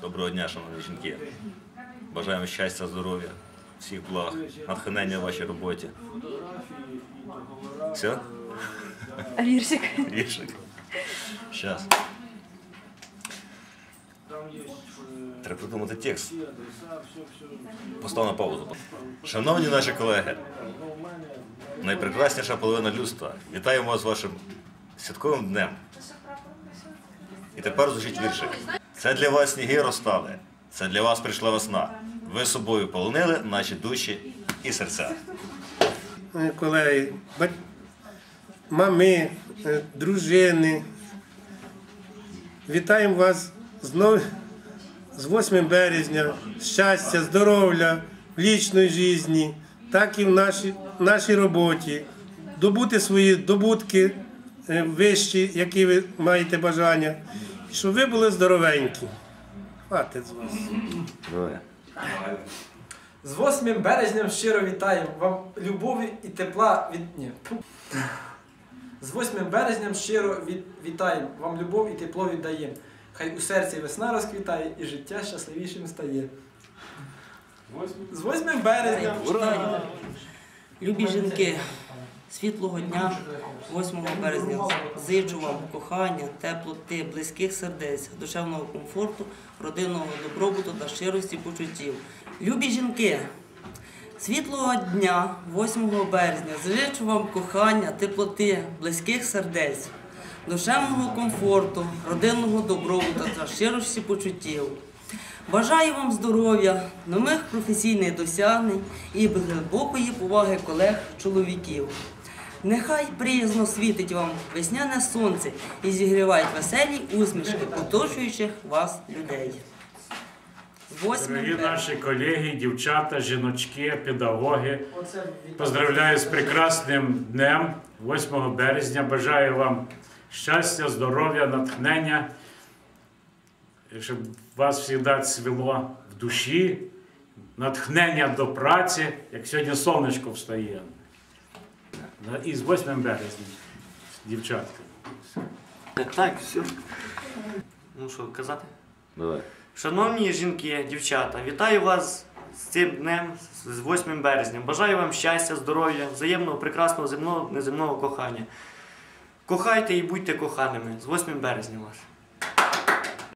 Доброго дня, шановні жінки. Бажаємо щастя, здоров'я, всіх благ, натхнення в вашій роботі. Все? Віршик? Рішик. Щас. Треба придумати текст. Постав на паузу. Шановні наші колеги, найпрекрасніша половина людства. Вітаємо вас з вашим святковим днем. І тепер звучить віршик. Це для вас сніги розстали. Це для вас прийшла весна. Ви собою полонили наші душі і серця. е, колеги, мами, е, дружини. Вітаємо вас з, нов... з 8 березня. Щастя, здоров'я в лічній житті, так і в нашій, нашій роботі. Добути свої добутки е, вищі, які ви маєте бажання. І щоб ви були здоровенькі. Хватить з вас. З 8 березням щиро вітаємо вам любові і тепла від. Ні. З 8 березням щиро від... вітаємо, вам любов і тепло віддаємо. Хай у серці весна розквітає і життя щасливішим стає. З 8 березня! Вітаю. Любі жінки, світлого дня, 8 березня. Зичу вам кохання, теплоти, близьких сердець, душевного комфорту, родинного добробуту та щирості почуттів. Любі жінки, світлого дня, 8 березня. Зичу вам кохання, теплоти, близьких сердець, душевного комфорту, родинного добробуту та щирості почуттів. Бажаю вам здоров'я, нових професійних досягнень і глибокої поваги колег-чоловіків. Нехай приязно світить вам весняне сонце і зігрівають веселі усмішки оточуючих вас людей. Дорогі наші колеги, дівчата, жіночки, педагоги. Поздравляю з прекрасним днем, 8 березня. Бажаю вам щастя, здоров'я, натхнення, щоб вас завжди цвіло в душі, натхнення до праці, як сьогодні сонечко встає. Да, І з 8 березня, дівчатка. Так, все. Ну що казати? Давай. Шановні жінки, дівчата, вітаю вас з цим днем, з 8 березня. Бажаю вам щастя, здоров'я, взаємного, прекрасного земного, неземного кохання. Кохайте і будьте коханими. З 8 березня вас.